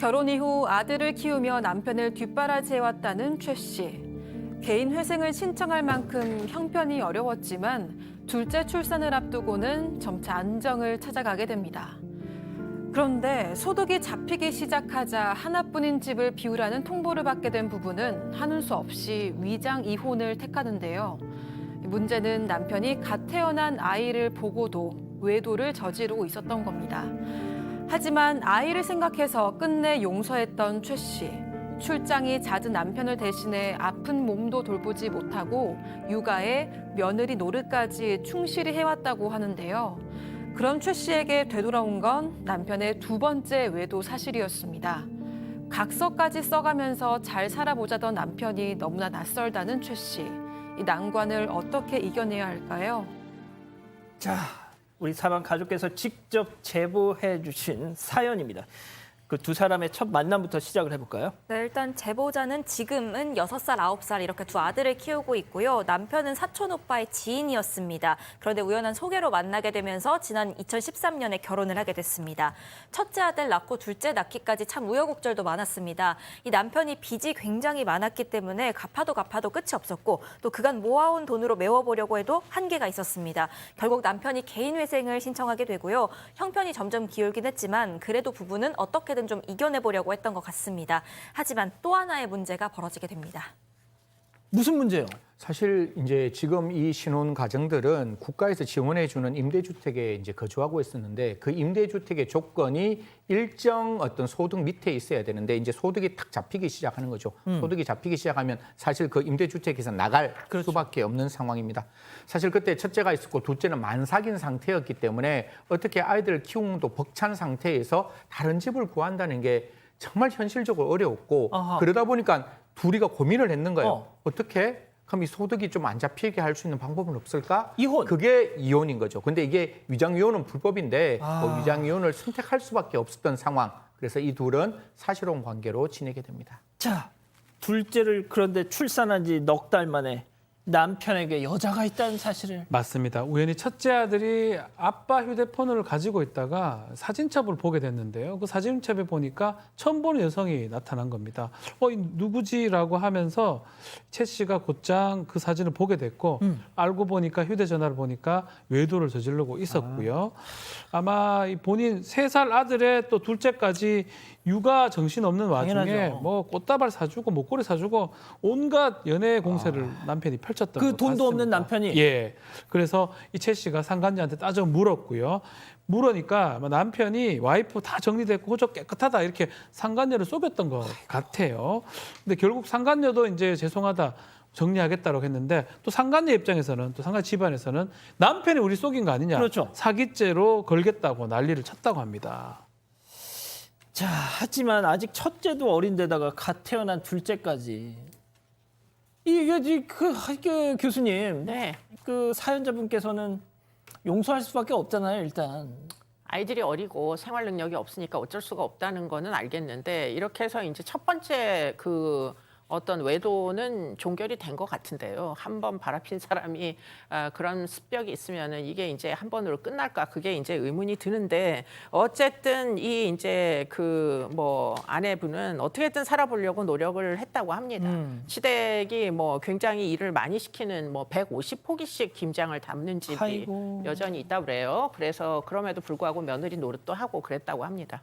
결혼 이후 아들을 키우며 남편을 뒷바라지해왔다는 최 씨. 개인 회생을 신청할 만큼 형편이 어려웠지만 둘째 출산을 앞두고는 점차 안정을 찾아가게 됩니다. 그런데 소득이 잡히기 시작하자 하나뿐인 집을 비우라는 통보를 받게 된 부부는 하는 수 없이 위장 이혼을 택하는데요. 문제는 남편이 갓 태어난 아이를 보고도 외도를 저지르고 있었던 겁니다. 하지만 아이를 생각해서 끝내 용서했던 최 씨. 출장이 잦은 남편을 대신해 아픈 몸도 돌보지 못하고 육아에 며느리 노릇까지 충실히 해왔다고 하는데요. 그런 최 씨에게 되돌아온 건 남편의 두 번째 외도 사실이었습니다. 각서까지 써가면서 잘 살아보자던 남편이 너무나 낯설다는 최 씨. 이 난관을 어떻게 이겨내야 할까요? 자, 우리 사방 가족께서 직접 제보해 주신 사연입니다. 그 두 사람의 첫 만남부터 시작을 해볼까요? 네, 일단 제보자는 지금은 6살, 9살 이렇게 두 아들을 키우고 있고요. 남편은 사촌 오빠의 지인이었습니다. 그런데 우연한 소개로 만나게 되면서 지난 2013년에 결혼을 하게 됐습니다. 첫째 아들 낳고 둘째 낳기까지 참 우여곡절도 많았습니다. 이 남편이 빚이 굉장히 많았기 때문에 갚아도 갚아도 끝이 없었고 또 그간 모아온 돈으로 메워보려고 해도 한계가 있었습니다. 결국 남편이 개인 회생을 신청하게 되고요. 형편이 점점 기울긴 했지만 그래도 부부는 어떻게든 좀 이겨내보려고 했던 것 같습니다. 하지만 또 하나의 문제가 벌어지게 됩니다. 무슨 문제요? 사실 이제 지금 이 신혼 가정들은 국가에서 지원해 주는 임대주택에 이제 거주하고 있었는데 그 임대주택의 조건이 일정 어떤 소득 밑에 있어야 되는데 이제 소득이 탁 잡히기 시작하는 거죠. 소득이 잡히기 시작하면 사실 그 임대주택에서 나갈 수밖에 없는 상황입니다. 사실 그때 첫째가 있었고 둘째는 만삭인 상태였기 때문에 어떻게 아이들을 키우는 도 벅찬 상태에서 다른 집을 구한다는 게 정말 현실적으로 어려웠고 아하. 그러다 보니까 둘이가 고민을 했는 거예요. 어. 어떻게 그럼 이 소득이 좀 안 잡히게 할 수 있는 방법은 없을까? 이혼. 그게 이혼인 거죠. 근데 이게 위장 이혼은 불법인데 아. 뭐 위장 이혼을 선택할 수밖에 없었던 상황. 그래서 이 둘은 사실혼 관계로 지내게 됩니다. 자, 둘째를 그런데 출산한 지 넉 달 만에 남편에게 여자가 있다는 사실을 맞습니다. 우연히 첫째 아들이 아빠 휴대폰을 가지고 있다가 사진첩을 보게 됐는데요. 그 사진첩에 보니까 처음 보는 여성이 나타난 겁니다. 어, 이 누구지라고 하면서 최 씨가 곧장 그 사진을 보게 됐고 음. 알고 보니까 휴대전화를 보니까 외도를 저지르고 있었고요. 아마 이 본인 세 살 아들의 또 둘째까지 육아 정신 없는 와중에 당연하죠. 뭐 꽃다발 사주고 목걸이 사주고 온갖 연애 공세를 남편이 펼쳤 던그것 돈도 없는 같습니다. 남편이? 예. 그래서 이최 씨가 상간녀한테 따져 물었고요. 물으니까 남편이 와이프 다 정리됐고 호적 깨끗하다 이렇게 상간녀를 쏘겼던 것 같아요. 근데 결국 상간녀도 이제 죄송하다. 정리하겠다고 했는데 또 상간녀 입장에서는 또 상간 집안에서는 남편이 우리 속인 거 아니냐 그렇죠. 사기죄로 걸겠다고 난리를 쳤다고 합니다. 자, 하지만 아직 첫째도 어린데다가 갓 태어난 둘째까지 이게 그, 그 교수님, 네. 그 사연자분께서는 용서할 수밖에 없잖아요, 일단. 아이들이 어리고 생활 능력이 없으니까 어쩔 수가 없다는 거는 알겠는데 이렇게 해서 이제 첫 번째 그 어떤 외도는 종결이 된 것 같은데요. 한 번 바라핀 사람이 아, 그런 습벽이 있으면은 이게 이제 한 번으로 끝날까 그게 이제 의문이 드는데 어쨌든 이 이제 그 뭐 아내분은 어떻게든 살아보려고 노력을 했다고 합니다. 음. 시댁이 뭐 굉장히 일을 많이 시키는 뭐 150포기씩 김장을 담는 집이 아이고. 여전히 있다 그래요. 그래서 그럼에도 불구하고 며느리 노릇도 하고 그랬다고 합니다.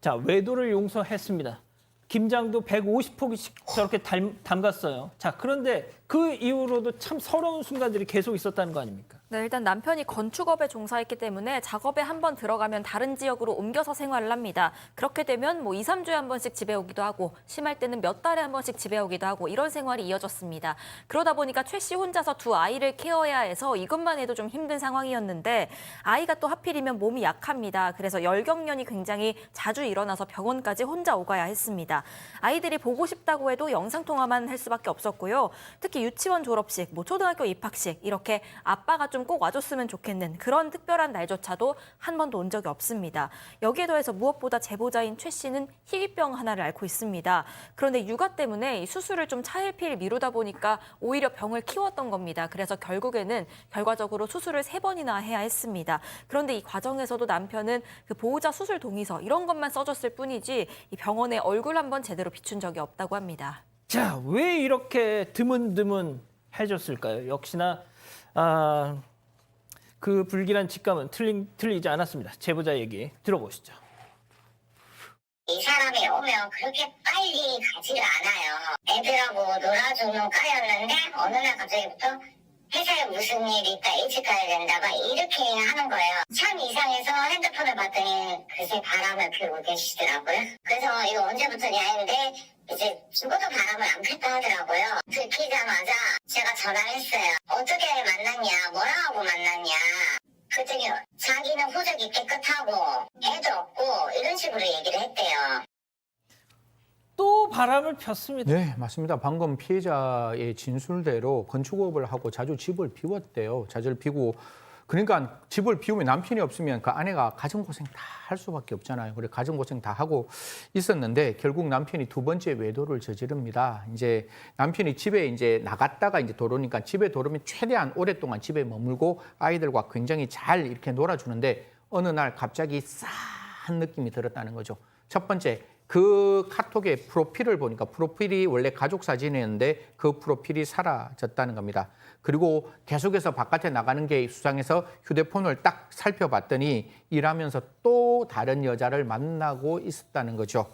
자, 외도를 용서했습니다. 김장도 150포기씩 저렇게 담, 담갔어요. 자, 그런데 그 이후로도 참 서러운 순간들이 계속 있었다는 거 아닙니까? 네, 일단 남편이 건축업에 종사했기 때문에 작업에 한 번 들어가면 다른 지역으로 옮겨서 생활을 합니다. 그렇게 되면 뭐 2, 3주에 한 번씩 집에 오기도 하고 심할 때는 몇 달에 한 번씩 집에 오기도 하고 이런 생활이 이어졌습니다. 그러다 보니까 최 씨 혼자서 두 아이를 케어해야 해서 이것만 해도 좀 힘든 상황이었는데 아이가 또 하필이면 몸이 약합니다. 그래서 열경련이 굉장히 자주 일어나서 병원까지 혼자 오가야 했습니다. 아이들이 보고 싶다고 해도 영상통화만 할 수밖에 없었고요. 특히 유치원 졸업식, 뭐 초등학교 입학식 이렇게 아빠가 좀좀 꼭 와줬으면 좋겠는 그런 특별한 날조차도 한 번도 온 적이 없습니다. 여기에 더해서 무엇보다 제보자인 최 씨는 희귀병 하나를 앓고 있습니다. 그런데 육아 때문에 이 수술을 좀 차일피일 미루다 보니까 오히려 병을 키웠던 겁니다. 그래서 결국에는 결과적으로 수술을 세 번이나 해야 했습니다. 그런데 이 과정에서도 남편은 그 보호자 수술 동의서 이런 것만 써줬을 뿐이지 이 병원에 얼굴 한 번 제대로 비춘 적이 없다고 합니다. 자, 왜 이렇게 드문드문 해줬을까요? 역시나 아, 그 불길한 직감은 틀린, 틀리지 않았습니다. 제보자 얘기 들어보시죠. 이 사람이 오면 그렇게 빨리 가지를 않아요. 애들하고 놀아주는 까였는데 어느 날 갑자기부터 회사에 무슨 일이 있다 일찍 가야 된다 막 이렇게 하는 거예요. 참 이상해서 핸드폰을 봤더니 글쎄 바람을 피우고 계시더라고요. 그래서 이거 언제부터냐 했는데 이제 죽어도 바람을 안 폈다 하더라고요. 들키자마자 제가 전화를 했어요. 어떻게 만났냐 뭐라 하고 만났냐 그랬더니 자기는 호적이 깨끗하고 애도 없고 이런 식으로 얘기를 했대요. 또 바람을 폈습니다. 네, 맞습니다. 방금 피해자의 진술대로 건축업을 하고 자주 집을 비웠대요. 자주 비고 그러니까 집을 비우면 남편이 없으면 그 아내가 가정고생 다 할 수밖에 없잖아요. 그래 가정고생 다 하고 있었는데 결국 남편이 두 번째 외도를 저지릅니다. 이제 남편이 집에 이제 나갔다가 이제 돌아오니까 집에 돌아오면 최대한 오랫동안 집에 머물고 아이들과 굉장히 잘 이렇게 놀아주는데 어느 날 갑자기 싸한 느낌이 들었다는 거죠. 첫 번째 그 카톡의 프로필을 보니까 프로필이 원래 가족 사진이었는데 그 프로필이 사라졌다는 겁니다. 그리고 계속해서 바깥에 나가는 게 수상해서 휴대폰을 딱 살펴봤더니 일하면서 또 다른 여자를 만나고 있었다는 거죠.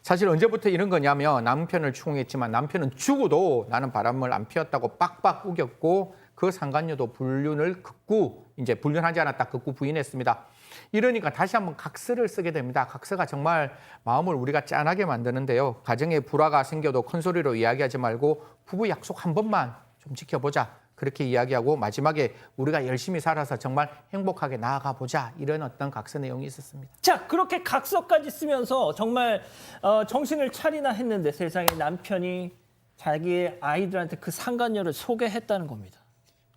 사실 언제부터 이런 거냐면 남편을 추궁했지만 남편은 죽어도 나는 바람을 안 피웠다고 빡빡 우겼고 그 상간녀도 불륜을 극구 이제 불륜하지 않았다 극구 부인했습니다. 이러니까 다시 한번 각서를 쓰게 됩니다. 각서가 정말 마음을 우리가 짠하게 만드는데요. 가정에 불화가 생겨도 큰 소리로 이야기하지 말고 부부 약속 한 번만 좀 지켜보자. 그렇게 이야기하고 마지막에 우리가 열심히 살아서 정말 행복하게 나아가 보자. 이런 어떤 각서 내용이 있었습니다. 자, 그렇게 각서까지 쓰면서 정말 어, 정신을 차리나 했는데 세상에 남편이 자기의 아이들한테 그 상간녀를 소개했다는 겁니다.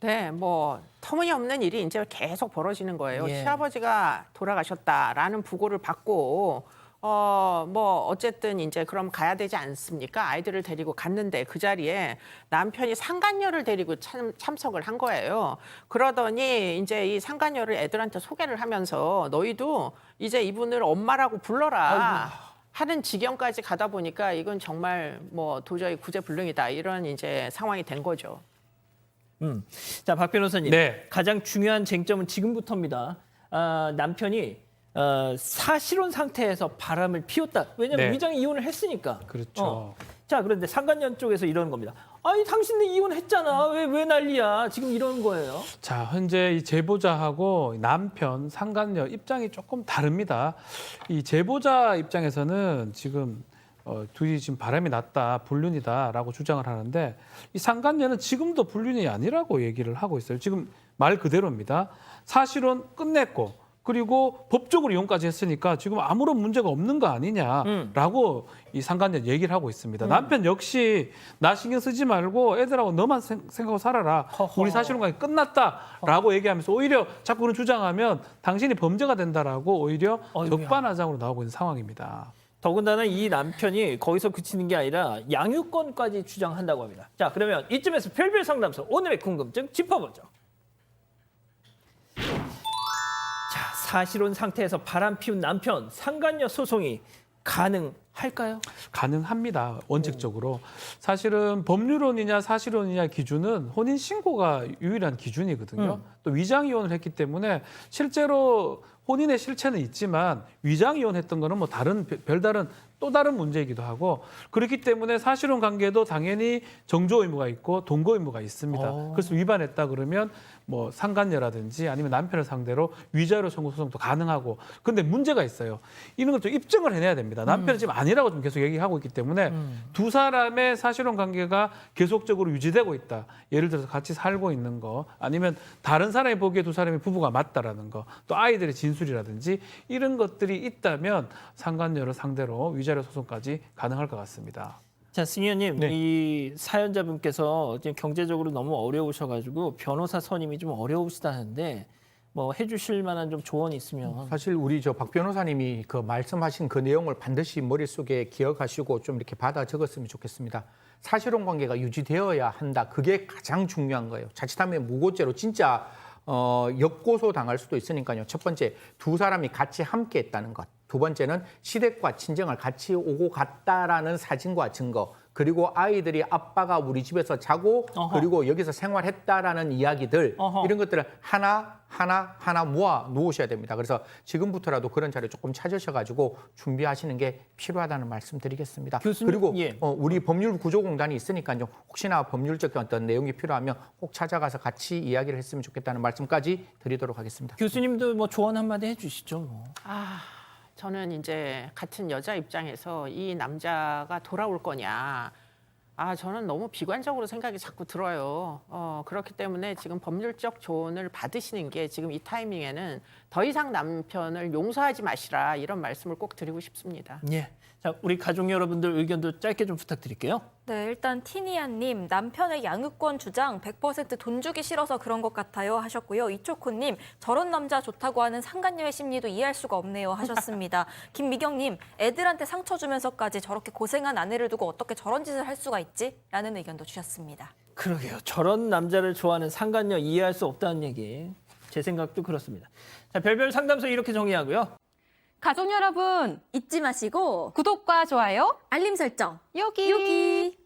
네, 뭐 터무니없는 일이 이제 계속 벌어지는 거예요. 예. 시아버지가 돌아가셨다라는 부고를 받고 어 뭐 어쨌든 이제 그럼 가야 되지 않습니까? 아이들을 데리고 갔는데 그 자리에 남편이 상간녀를 데리고 참, 참석을 한 거예요. 그러더니 이제 이 상간녀를 애들한테 소개를 하면서 너희도 이제 이분을 엄마라고 불러라. 하는 지경까지 가다 보니까 이건 정말 뭐 도저히 구제불능이다 이런 이제 상황이 된 거죠. 음. 자, 박 변호사님. 네. 가장 중요한 쟁점은 지금부터입니다. 아, 남편이 어, 사실혼 상태에서 바람을 피웠다. 왜냐하면 네. 위장 이혼을 했으니까. 그렇죠. 어. 자, 그런데 상간녀 쪽에서 이런 겁니다. 아니, 당신들 이혼했잖아. 왜, 왜 난리야? 지금 이런 거예요. 자, 현재 이 제보자하고 남편, 상간녀 입장이 조금 다릅니다. 이 제보자 입장에서는 지금 어, 둘이 지금 바람이 났다, 불륜이다라고 주장을 하는데 이 상간녀는 지금도 불륜이 아니라고 얘기를 하고 있어요. 지금 말 그대로입니다. 사실은 끝냈고 그리고 법적으로 이혼까지 했으니까 지금 아무런 문제가 없는 거 아니냐라고 이 상간녀 얘기를 하고 있습니다. 남편 역시 나 신경 쓰지 말고 애들하고 너만 생- 생각하고 살아라. 허허. 우리 사실은 관계 끝났다라고 얘기하면서 오히려 자꾸 그런 주장하면 당신이 범죄가 된다라고 오히려 어이구야. 적반하장으로 나오고 있는 상황입니다. 더군다나 이 남편이 거기서 그치는 게 아니라 양육권까지 주장한다고 합니다. 자, 그러면 이쯤에서 별별 상담소 오늘의 궁금증 짚어보죠. 자, 사실혼 상태에서 바람 피운 남편 상간녀 소송이 가능할까요? 가능합니다. 원칙적으로. 사실은 법률혼이냐 사실혼이냐 기준은 혼인 신고가 유일한 기준이거든요. 또 위장 이혼을 했기 때문에 실제로 혼인의 실체는 있지만 위장 이혼했던 거는 뭐 다른 별- 별다른 또 다른 문제이기도 하고 그렇기 때문에 사실혼 관계도 당연히 정조 의무가 있고 동거 의무가 있습니다. 어. 그래서 위반했다 그러면 뭐 상간녀라든지 아니면 남편을 상대로 위자료 청구 소송도 가능하고 근데 문제가 있어요. 이런 걸 좀 입증을 해내야 됩니다. 남편은 지금 아니라고 좀 계속 얘기하고 있기 때문에 두 사람의 사실혼 관계가 계속적으로 유지되고 있다. 예를 들어서 같이 살고 있는 거 아니면 다른 사람이 보기에 두 사람이 부부가 맞다라는 거 또 아이들의 진술 이라든지 이런 것들이 있다면 상간녀를 상대로 위자료 소송까지 가능할 것 같습니다. 자, 승현님, 네. 이 사연자분께서 지금 경제적으로 너무 어려우셔가지고 변호사 선임이 좀 어려우시다는데 뭐 해주실 만한 좀 조언이 있으면 사실 우리 저 박 변호사님이 그 말씀하신 그 내용을 반드시 머릿속에 기억하시고 좀 이렇게 받아 적었으면 좋겠습니다. 사실혼 관계가 유지되어야 한다. 그게 가장 중요한 거예요. 자칫하면 무고죄로 진짜 어, 역고소 당할 수도 있으니까요. 첫 번째, 두 사람이 같이 함께 했다는 것. 두 번째는 시댁과 친정을 같이 오고 갔다라는 사진과 증거. 그리고 아이들이 아빠가 우리 집에서 자고 어허. 그리고 여기서 생활했다라는 이야기들 어허. 이런 것들을 하나 하나 하나 모아 놓으셔야 됩니다. 그래서 지금부터라도 그런 자료 조금 찾으셔가지고 준비하시는 게 필요하다는 말씀드리겠습니다. 교수님, 그리고 예. 어, 우리 법률 구조공단이 있으니까요. 혹시나 법률적 어떤 내용이 필요하면 꼭 찾아가서 같이 이야기를 했으면 좋겠다는 말씀까지 드리도록 하겠습니다. 교수님도 뭐 조언 한마디 해주시죠. 뭐. 아, 저는 이제 같은 여자 입장에서 이 남자가 돌아올 거냐. 아, 저는 너무 비관적으로 생각이 자꾸 들어요. 어, 그렇기 때문에 지금 법률적 조언을 받으시는 게 지금 이 타이밍에는 더 이상 남편을 용서하지 마시라 이런 말씀을 꼭 드리고 싶습니다. 예. 자, 우리 가족 여러분들 의견도 짧게 좀 부탁드릴게요. 네, 일단 티니아님 남편의 양육권 주장 100%돈 주기 싫어서 그런 것 같아요 하셨고요. 이초코님 저런 남자 좋다고 하는 상간녀의 심리도 이해할 수가 없네요 하셨습니다. 김미경님 애들한테 상처 주면서까지 저렇게 고생한 아내를 두고 어떻게 저런 짓을 할 수가 있지? 라는 의견도 주셨습니다. 그러게요. 저런 남자를 좋아하는 상간녀 이해할 수 없다는 얘기. 제 생각도 그렇습니다. 자, 별별 상담소 이렇게 정리하고요. 가족 여러분 잊지 마시고 구독과 좋아요 알림 설정 여기. 여기.